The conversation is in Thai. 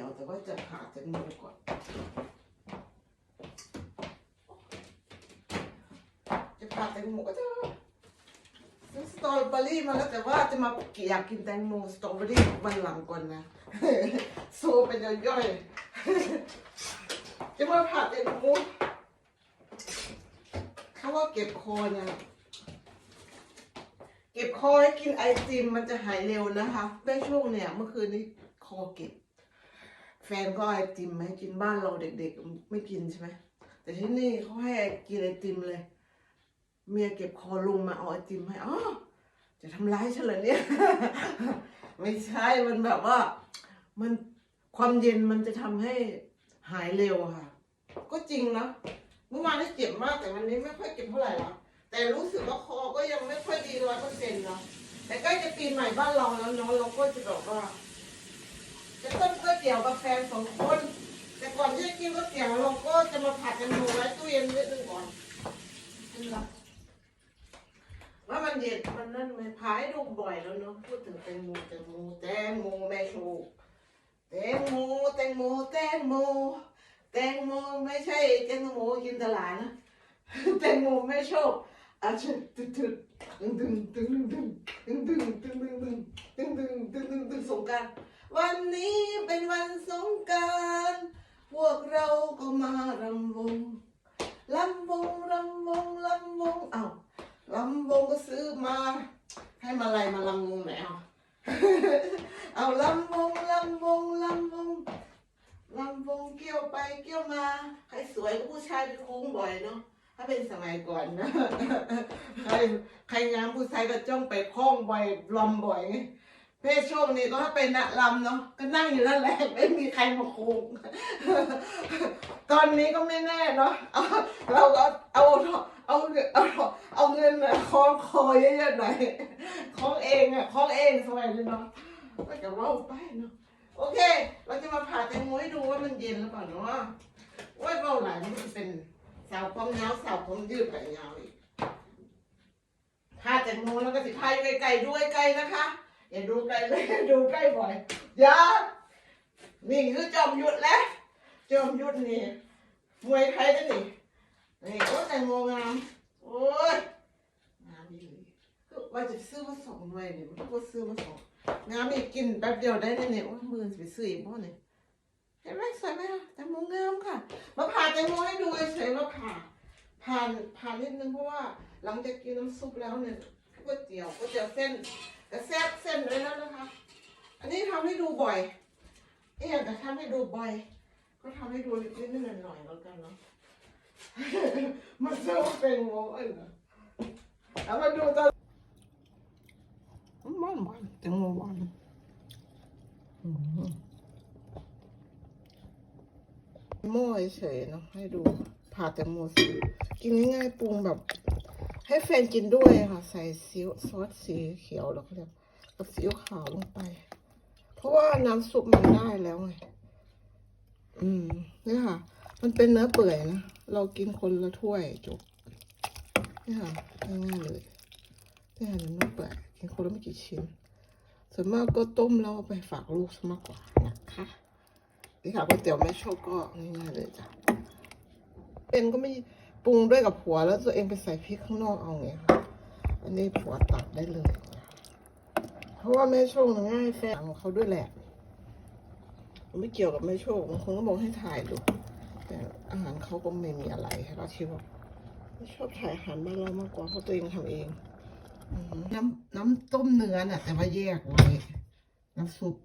ียว แต่ว่าจะผ่าแตงโมก่อน จะผ่าแตงโมก็จะซื้อสตรอเบอรี่มาแล้วแต่ว่าจะมาอยากกินแตงโมสตรอเบอรี่วันหลังก่อนนะโซเป็นย่อยๆจะมาผ่าแตงโมเขาว่าเก็บคอเนี่ยเก็บคอให้กินไอติมมันจะหายเร็วนะคะได้ช่วงเนี่ยเมื่อคืนนี้คอเก็บ ฟนก็ไอติมให้กินบ้านเราเด็กๆ ไม่กินใช่ไหมแต่ที่นี่เขาให้กินไอติมเลย เมียเก็บคอลงมาเอาไอติมให้อ๋อจะทำร้ายฉันเหรอเนี่ย ไม่ใช่มันแบบว่า มันความเย็นมันจะทำให้หายเร็วค่ะ ก็จริงนะเมื่อวานนี่เจ็บมากแต่วันนี้ไม่ค่อยเจ็บเท่าไหร่หรอกแต่รู้สึกว่าคอก็ยังไม่ค่อยดีร้อยเปอร์เซ็นต์เนาะแต่ใกล้จะปีใหม่บ้านเราแล้วเนาะเราก็จะแบบว่า จะต้มก๋วยเตี๋ยวกับแฟนสองคน แต่ก่อนที่จะกินก๋วยเตี๋ยวเราก็จะมาผัดกันดูไว้ตู้เย็นนิดนึงก่อนว่ามันเย็นมันนั่นไหมพายดูบ่อยแล้วเนาะพูดถึงแตงโมแตงโมแตงโมแม่ชูแตงโมแตงโมแตงโมแตงโมไม่ใช่แตงโมกินตลาดนะแตงโมไม่ชอบอาจจะตึ๊ดตึ๊ดตึงตึงตึงตึงตึงตึงตึงตึงตึงตึงตึงตึงตึงตึงสงการ วันนี้เป็นวันสงการพวกเราก็มารำวงลำวงลำวงลำวงเอ้าลำวงก็ซื้อมา ให้มาลัยมาลำวงไหนเอาเอาลำวงลำวงลำวงลำวงเกี่ยวไปเกี่ยวมา ใครสวยก็ผู้ชายไปโค้งบ่อยเนาะถ้าเป็นสมัยก่อนนะ ใครใครงามผู้ชายก็จ้องไปคล้องบ่อยลำบ่อยไง เพศช่วงนี้ก็เป็นนักลำเนาะก็นั่งอยู่นั่นแหละไม่มีใครมาค้งตอนนี้ก็ไม่แน่เนาะเราก็เอาเอาเงินเอาเอาเงินคล้องคอเยอะๆหน่อยคล้องเองอะคล้องเองสมัยนี้เนาะก็จะว่าไปเนาะโอเค เราจะมาผ่าแตงโมให้ดูว่ามันเย็นหรือเปล่าเนาะว่าเบาหลายนี่มันเป็นสาวความยาวสาวความยืดไปยาวอีกผ่าแตงโมแล้วก็สิพายอยู่ไกลๆด้วยไกลนะคะ อย่าดูใกล้เลยดูใกล้บ่อยอย่านี่คือจอมยุทธแล้วจอมยุทธนี่มวยไทยนั่นนี่นี่โอ้แตงโมงามโอ้ยงามดีเลยก็ว่าจะซื้อมาสองหน่วยเนี่ยมันก็ซื้อมาสองงามอีกกินแป๊บเดียวได้เนี่ยเนี่ยโอ้ยมือไปซื้ออีกบ่เนี่ยเห็นไหมสวยไหมล่ะแตงโมงามค่ะ มาผ่าแตงโมให้ดูเฉยๆว่าผ่าผ่านผ่านนิดนึงเพราะว่าหลังจากกินน้ำซุปแล้วเนี่ยก๋วยเตี๋ยวก๋วยเตี๋ยวเส้น แต่แซ่บเส้นเลยแล้วนะคะ อันนี้ทำให้ดูบ่อย เอ๊ะแต่ทำให้ดูบ่อย ก็ทำให้ดูนิดนิดหน่อยๆแล้วกันเนาะมันจะว่าเป็นโมเอ็นเหรอเอามาดูตอนมันหวานแตงโมหวานอืมโม่เฉยเนาะให้ดูผ่าแตงโมสิกินง่ายๆปรุงแบบ ให้แฟนกินด้วยค่ะ ใส่ซีอิ๊วซอสสีเขียวแล้วก็เรียกกับซีอิ๊วขาวลงไป เพราะว่าน้ำซุปมันได้แล้วไงอืมนี่ค่ะ มันเป็นเนื้อเปื่อยนะเรากินคนละถ้วยจบนี่ค่ะง่ายๆเลยนี่ค่ะเนื้อเปื่อยกินคนละไม่กี่ชิ้นส่วนมากก็ต้มแล้วไปฝากลูกซะมากกว่านะคะนี่ค่ะก๋วยเตี๋ยวแม่โชคก็ง่ายๆเลยจ้ะเป็นก็ไม่ ปรุงด้วยกับผัวแล้วตัวเองไปใส่พริกข้างนอกเอาไงค่ะอันนี้ผัวตัดได้เลย เพราะว่าแม่โชคน่ะง่ายแฟนของเขาด้วยแหละ ไม่เกี่ยวกับแม่โชคบางคนก็บอกให้ถ่ายดู แต่อาหารเขาก็ไม่มีอะไรให้เราคิดว่าไม่ชอบถ่ายอาหารบ้านเรามากกว่าเพราะตัวเองทำเองน้ำน้ำต้มเนื้อน่ะ แต่ว่าแยกไว้ น้ำซุป